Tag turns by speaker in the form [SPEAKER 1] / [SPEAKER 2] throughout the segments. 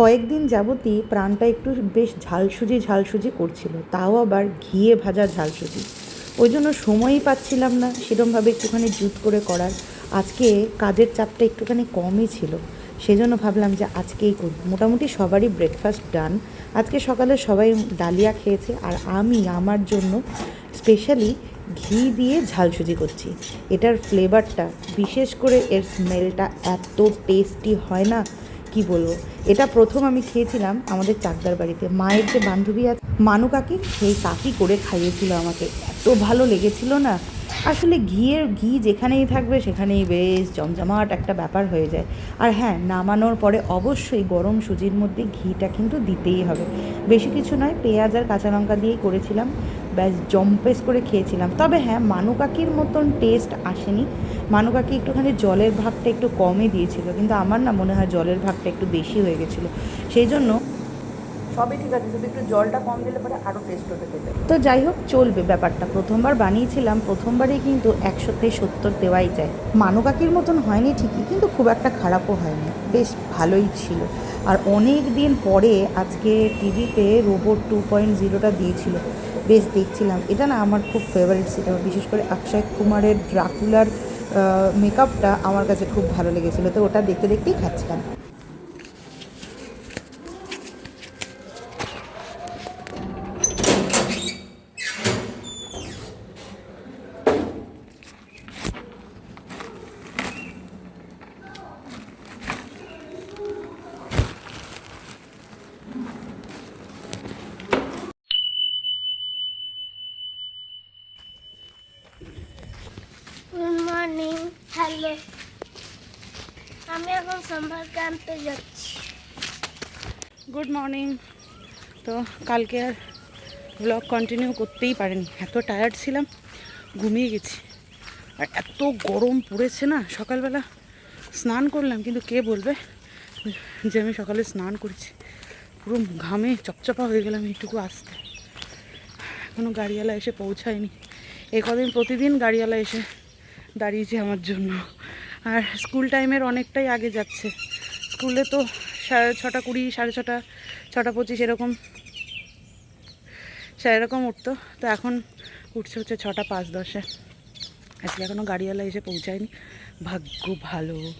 [SPEAKER 1] কয়েকদিন যাবতই প্রাণটা একটু বেশ ঝালসুজি ঝালসুজি করছিল, তাও আবার ঘিয়ে ভাজা ঝালসুজি। ওই জন্য সময়ই পাচ্ছিলাম না সেরমভাবে একটুখানি জুত করে করার। আজকে কাজের চাপটা একটুখানি কমই ছিল, সেজন্য ভাবলাম যে আজকেই করি মোটামুটি সবারই ব্রেকফাস্ট ডান আজকে সকালে সবাই ডালিয়া খেয়েছে আর আমি আমার জন্য স্পেশালি ঘি দিয়ে ঝালসুজি করছি। এটার ফ্লেভারটা বিশেষ করে এর স্মেলটা এত টেস্টি হয় না কি বলব? এটা প্রথম আমি খেয়েছিলাম আমাদের চাকদার বাড়িতে। মায়ের যে বান্ধবী আছে, মানু কাকি, সেই কাকি করে খাইয়েছিল আমাকে। এত ভালো লেগেছিল না আসলে ঘিয়ের ঘি যেখানেই থাকবে, সেখানেই বেশ জমজমাট একটা ব্যাপার হয়ে যায়। আর হ্যাঁ নামানোর পরে অবশ্যই গরম সুজির মধ্যে ঘিটা কিন্তু দিতেই হবে। বেশি কিছু নয়, পেঁয়াজ আর কাঁচা লঙ্কা দিয়েই করেছিলাম। ব্যাস, জম্পেস করে খেয়েছিলাম। তবে হ্যাঁ মানু কাকির মতন টেস্ট আসেনি। মানু কাকি একটুখানি জলের ভাগটা একটু কমই দিয়েছিল। কিন্তু আমার না মনে হয় জলের ভাগটা একটু বেশি হয়ে গেছিল। সেই জন্য সবই ঠিক আছে, শুধু একটু জলটা কম দিলে পরে আরও টেস্ট হতে পেতে তো যাই হোক, চলবে ব্যাপারটা। প্রথমবার বানিয়েছিলাম, প্রথমবারেই কিন্তু একশোতে সত্তর দেওয়াই যায়। মানু কাকির মতন হয়নি ঠিকই, কিন্তু খুব একটা খারাপও হয়নি। বেশ ভালোই ছিল। আর অনেক দিন পরে আজকে টিভিতে রোবট টু পয়েন্ট জিরোটা দিয়েছিল। বেশ দেখছিলাম। এটা না আমার খুব ফেভারিট সিনেমা বিশেষ করে অক্ষয় কুমারের ড্রাকুলার মেকআপটা আমার কাছে খুব ভালো লেগেছিলো। তো ওটা দেখতে দেখতেই খাচ্ছিলাম
[SPEAKER 2] গুড মর্নিং হ্যালো ক্যাম্পে যাচ্ছি।
[SPEAKER 1] গুড মর্নিং তো কালকে আর ব্লগ কন্টিনিউ করতেই পারিনি। এত টায়ার্ড ছিলাম, ঘুমিয়ে গেছি। আর এত গরম পড়েছে না, সকালবেলা স্নান করলাম, কিন্তু কে বলবে যে আমি সকালে স্নান করেছি। পুরো ঘামে চপচপা হয়ে গেলাম এইটুকু আসতে। এখনও গাড়িওয়ালা এসে পৌঁছায়নি। এই কদিন প্রতিদিন গাড়িওয়ালা এসে দাঁড়িয়েছে আমার জন্য। আর স্কুল টাইমের অনেকটাই আগে যাচ্ছে। স্কুলে তো সাড়ে ছটা কুড়ি সাড়ে ছটা ছটা পঁচিশ এরকম। সেরকম উঠতো। তো এখন উঠছে হচ্ছে ছটা পাঁচ দশে। আজকে এখনও গাড়িওয়ালা এসে পৌঁছায়নি। ভাগ্য ভালো।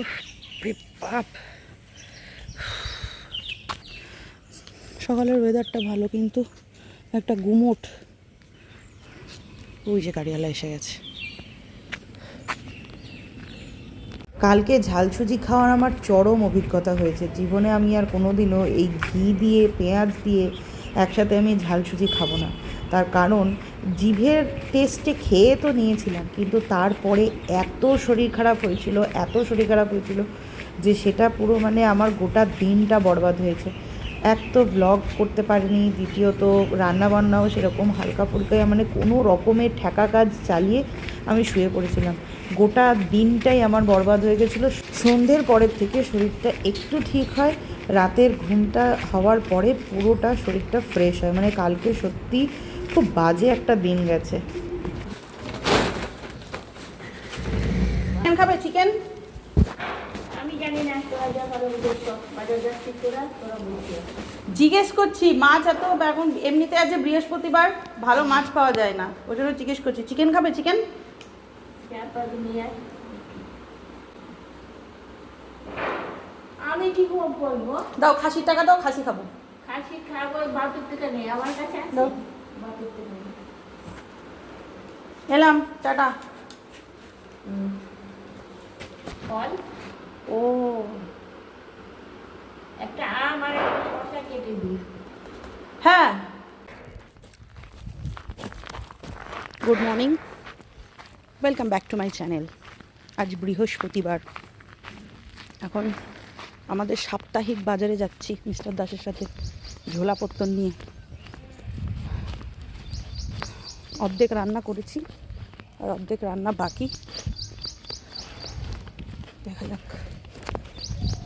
[SPEAKER 1] উফ, বাপ। সকালের ওয়েদারটা ভালো কিন্তু একটা গুমোট। ওই যে গাড়িওয়ালা এসে গেছে। কালকে ঝালসুজি খাওয়ার আমার চরম অভিজ্ঞতা হয়েছে। জীবনে আমি আর কোনোদিনও এই ঘি দিয়ে, পেঁয়াজ দিয়ে একসাথে আমি ঝালসুজি খাব না। তার কারণ, জিভের টেস্টে খেয়ে তো নিয়েছিলাম, কিন্তু তারপরে এত শরীর খারাপ হয়েছিল, এত শরীর খারাপ হয়েছিল যে সেটা পুরো মানে আমার গোটা দিনটা বরবাদ হয়েছে। এক তো ব্লগ করতে পারিনি, দ্বিতীয়ত রান্নাবান্নাও সেরকম হালকা ফুলকা মানে কোনো রকমের ঠেকা কাজ চালিয়ে আমি শুয়ে পড়েছিলাম। গোটা দিনটাই আমার বরবাদ হয়ে গেছিল। সন্ধ্যের পরের থেকে শরীরটা একটু ঠিক হয় রাতের ঘুমটা হওয়ার পরে পুরোটা শরীরটা ফ্রেশ হয়। মানে কালকে সত্যি খুব বাজে একটা দিন গেছে। চিকেন খাবে চিকেন
[SPEAKER 2] আমি জানি না তোরা যা ভালো বুঝেছ। বাজার যাচ্ছি তোরা তোরা বুঝিয়ে
[SPEAKER 1] জিজ্ঞেস করছি মাছ এত এখন এমনিতে আছে বৃহস্পতিবার ভালো মাছ পাওয়া যায় না। ওই জন্য জিজ্ঞেস করছি চিকেন খাবে চিকেন।
[SPEAKER 2] আমি কি করে বলব?
[SPEAKER 1] দাও খাসির টাকা দাও খাসি খাব।
[SPEAKER 2] খাসি খাব বাতুর থেকে নেই আমার কাছে আছে?
[SPEAKER 1] দাও।
[SPEAKER 2] বাতুর থেকে নেই
[SPEAKER 1] এলাম টাটা।
[SPEAKER 2] ফল
[SPEAKER 1] ও।
[SPEAKER 2] একটা আম আর একটা শসা কেটে দিই।
[SPEAKER 1] হ্যাঁ। Good morning welcome back to my channel আজ বৃহস্পতিবার। এখন আমাদের সাপ্তাহিক বাজারে যাচ্ছি মিস্টার দাসের সাথে ঝোলা ঝোলাপত্তন নিয়ে। অর্ধেক রান্না করেছি আর অর্ধেক রান্না বাকি। দেখা যাক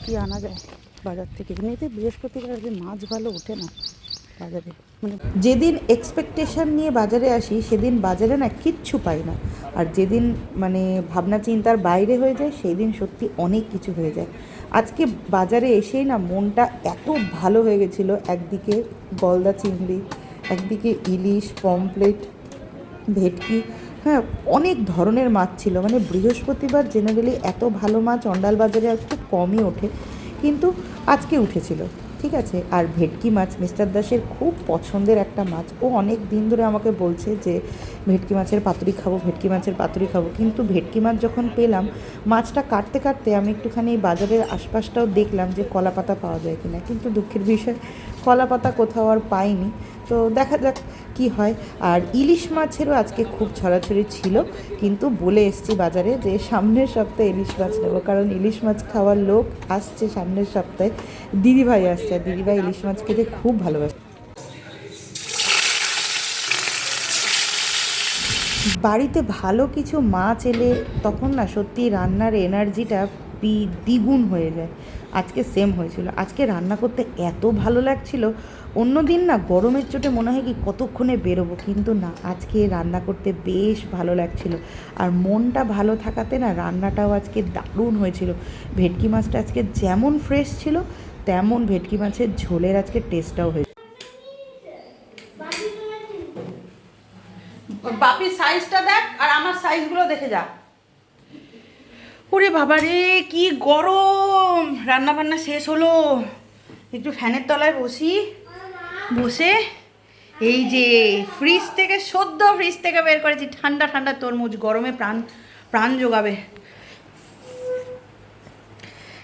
[SPEAKER 1] কী আনা যায় বাজার থেকে। এমনিতে বৃহস্পতিবার যে মাছ ভালো ওঠে না বাজারে। মানে যেদিন এক্সপেকটেশন নিয়ে বাজারে আসি, সেদিন বাজারে না কিচ্ছু পাই না। আর যেদিন মানে ভাবনা চিন্তার বাইরে হয়ে যায় সেই দিন সত্যি অনেক কিছু হয়ে যায়। আজকে বাজারে এসেই না মনটা এত ভালো হয়ে গেছিল। একদিকে গলদা চিংড়ি, একদিকে ইলিশ পমপ্লেট ভেটকি হ্যাঁ অনেক ধরনের মাছ ছিল। মানে বৃহস্পতিবার জেনারেলি এত ভালো মাছ অন্ডাল বাজারে আর খুব কমই ওঠে। কিন্তু আজকে উঠেছিল। ঠিক আছে? আর ভেটকি মাছ মিস্টার দাসের খুব পছন্দের একটা মাছ। ও অনেক দিন ধরে আমাকে বলছে যে, ভেটকি মাছের পাতুরি খাব, ভেটকি মাছের পাতুরি খাব। কিন্তু ভেটকি মাছ যখন পেলাম, মাছটা কাটতে কাটতে আমি একটুখানি বাজারের আশপাশটাও দেখলাম যে কলা পাতা পাওয়া যায় কিনা। কিন্তু দুঃখের বিষয় কলা পাতা কোথাও আর পাইনি। তো দেখা যাক কি হয়। আর ইলিশ মাছেরও আজকে খুব ছড়াছড়ি ছিল, কিন্তু বলে এসছি বাজারে যে সামনের সপ্তাহে ইলিশ মাছ নেব, কারণ ইলিশ মাছ খাওয়ার লোক আসছে সামনের সপ্তাহে। দিদিভাই আসছে, আর দিদিভাই ইলিশ মাছ খেতে খুব ভালোবাসে। বাড়িতে ভালো কিছু মাছ এলে তখন না সত্যি রান্নার এনার্জিটা বি- দ্বিগুণ হয়ে যায়। আজকে সেম হয়েছিল। আজকে রান্না করতে এত ভালো লাগছিল অন্য দিন না গরমের চোটে মনে হয় কি কতক্ষণে বেরোবো, কিন্তু না, আজকে রান্না করতে বেশ ভালো লাগছিল। আর মনটা ভালো থাকাতে না রান্নাটাও আজকে দারুণ হয়েছিল। ভেটকি মাছটা আজকে যেমন ফ্রেশ ছিল, তেমন ভেটকি মাছের ঝোলের আজকে টেস্টটাও হয়েছিল বাপির সাইজটা দেখ আর আমার সাইজগুলো দেখে যা। ওরে বাবা রে কি গরম! রান্না বান্না শেষ হলো। একটু ফ্যানের তলায় বসি। বসে এই যে ফ্রিজ থেকে, সদ্য ফ্রিজ থেকে বের করেছি। ঠান্ডা ঠান্ডা তরমুজ, গরমে প্রাণ প্রাণ জোগাবে।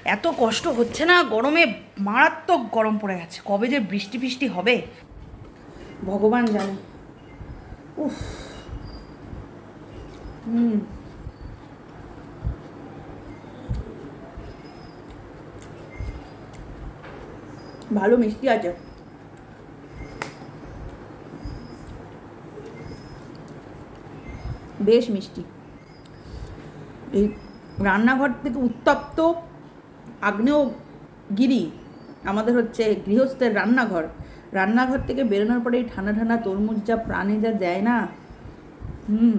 [SPEAKER 1] এত কষ্ট হচ্ছে না? গরমে মারাত্মক গরম পড়ে গেছে। কবে যে বৃষ্টি ফিষ্টি হবে? ভগবান জানে। উফ। হুম। ভালো মিষ্টি আছে। বেশ মিষ্টি। এই রান্নাঘর থেকে উত্তপ্ত আগ্নেয়গিরি, আমাদের হচ্ছে গৃহস্থের রান্নাঘর। রান্নাঘর থেকে বেরোনোর পরে এই ঠান্ডা ঠান্ডা তরমুজ যা প্রাণে যা দেয় না। হুম।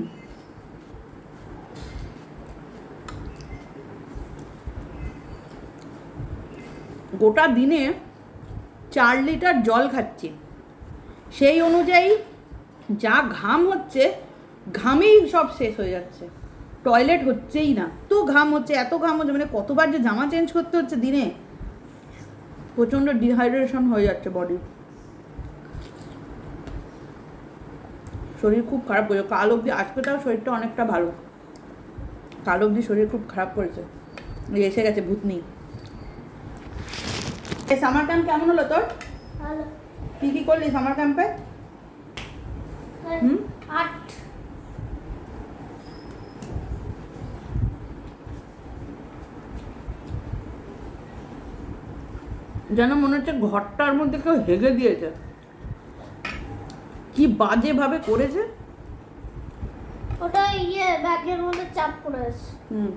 [SPEAKER 1] গোটা দিনে চার লিটার জল খাচ্ছি। সেই অনুযায়ী যা ঘাম হচ্ছে, ঘামেই সব শেষ হয়ে যাচ্ছে। টয়লেট হচ্ছেই না। তো ঘাম হচ্ছে, এত ঘাম হচ্ছে মানে কতবার যে জামা চেঞ্জ করতে হচ্ছে দিনে। প্রচণ্ড ডিহাইড্রেশন হয়ে যাচ্ছে বডি শরীর খুব খারাপ করেছে। কাল অবধি, আজকে তাও শরীরটা অনেকটা ভালো। কাল অবধি শরীর খুব খারাপ করেছে। এসে গেছে, ভূতনি। এই সামার ক্যাম্প কেমন হলো তোর?
[SPEAKER 2] ভালো।
[SPEAKER 1] কি কি করলি সামার ক্যাম্পে হুম?
[SPEAKER 2] আট
[SPEAKER 1] যেন মনে হচ্ছে ঘরটার মধ্যে কেউ হেগে দিয়েছে। কি বাজে ভাবে করেছে?
[SPEAKER 2] ওটা ইয়ে ব্যাগের মধ্যে চাপ পড়ে
[SPEAKER 1] হুম।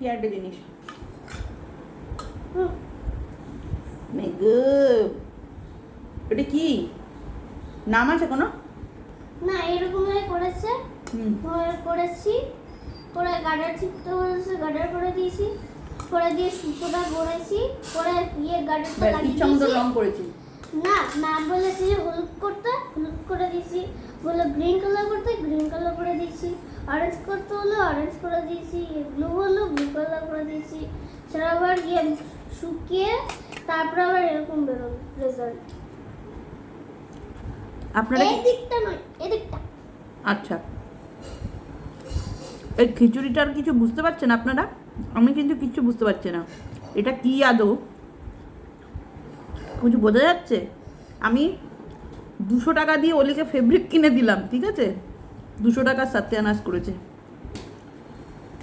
[SPEAKER 1] কি একটা জিনিস এটা কি? নাম আছে কোনো?
[SPEAKER 2] না এরকমই করেছে। করেছি করে গার্ডার ছিপতে বলেছে গার্ডার করে দিয়েছি। করে দিয়ে সুতোটা করেছি করে ইয়ে গার্ডারটা
[SPEAKER 1] ব্যাস,
[SPEAKER 2] লাগিয়ে দিয়েছি।
[SPEAKER 1] রং করেছি।
[SPEAKER 2] না ম্যাম বলেছে যে হলুদ করতে হলুদ করে দিয়েছি। বলে গ্রিন কালার করতে গ্রিন কালার করে দিয়েছি। অরেঞ্জ করতে হলো অরেঞ্জ করে দিয়েছি ব্লু হলো ব্লু কালার করে দিয়েছি। সেটা আবার গিয়ে শুকিয়ে তারপরে আবার এরকম বেরোলো রেজাল্ট
[SPEAKER 1] আপনারা
[SPEAKER 2] এই দিকটা নয় এদিকটা।
[SPEAKER 1] আচ্ছা। এই খিচুড়িটার কিছু বুঝতে পারছেন আপনারা? আমি কিন্তু কিছু বুঝতে পারছি না। এটা কি আদৌ? কিছু বোঝা যাচ্ছে? আমি দুশো টাকা দিয়ে ওলিকে ফেব্রিক কিনে দিলাম ঠিক আছে? দুশো টাকার সত্যানাশ করেছে।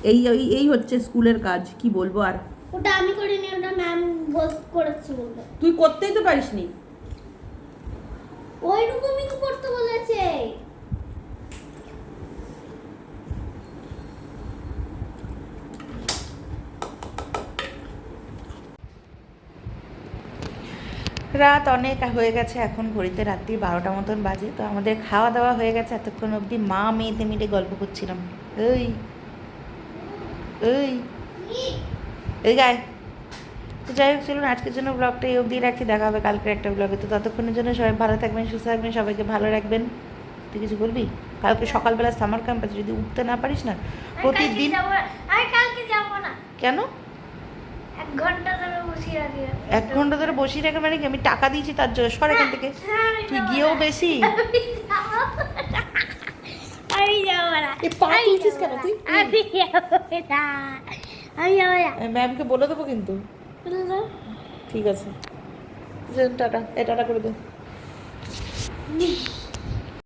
[SPEAKER 1] এই এই এই হচ্ছে স্কুলের কাজ কি বলব আর?
[SPEAKER 2] ওটা আমি করিনি ওটা ম্যাম বস করেছে
[SPEAKER 1] তুই করতেই তো পারিসনি।
[SPEAKER 2] ওইরকমই করতে বলেছে।
[SPEAKER 1] রাত অনেক হয়ে গেছে এখন ঘড়িতে রাত্রি বারোটা মতন বাজে তো আমাদের খাওয়া দাওয়া হয়ে গেছে এতক্ষণ অবধি মা মেয়েতে মিলে গল্প করছিলাম। এই এই এই গায়ে তো যাই হোক চলুন আজকের জন্য ব্লগটা এই অবধি রাখি দেখা হবে কালকের একটা ব্লগে তো ততক্ষণের জন্য সবাই ভালো থাকবেন সুস্থ থাকবেন সবাইকে ভালো রাখবেন। তুই কিছু বলবি? কালকে সকালবেলা সামার ক্যাম্প আছে যদি উঠতে না পারিস না প্রতিদিন কেন?
[SPEAKER 2] এক ঘণ্টা ধরে বসিয়ে রাখি।
[SPEAKER 1] এক ঘণ্টা ধরে বসিয়ে রাখে মানে কি? আমি টাকা দিয়েছি তার জন্য। সর এখান থেকে।
[SPEAKER 2] হ্যাঁ,
[SPEAKER 1] তুই গিয়েও বেশি? ম্যামকে বলে দেবো কিন্তু। ঠিক আছে। টাটা। এ টাটা করে দে।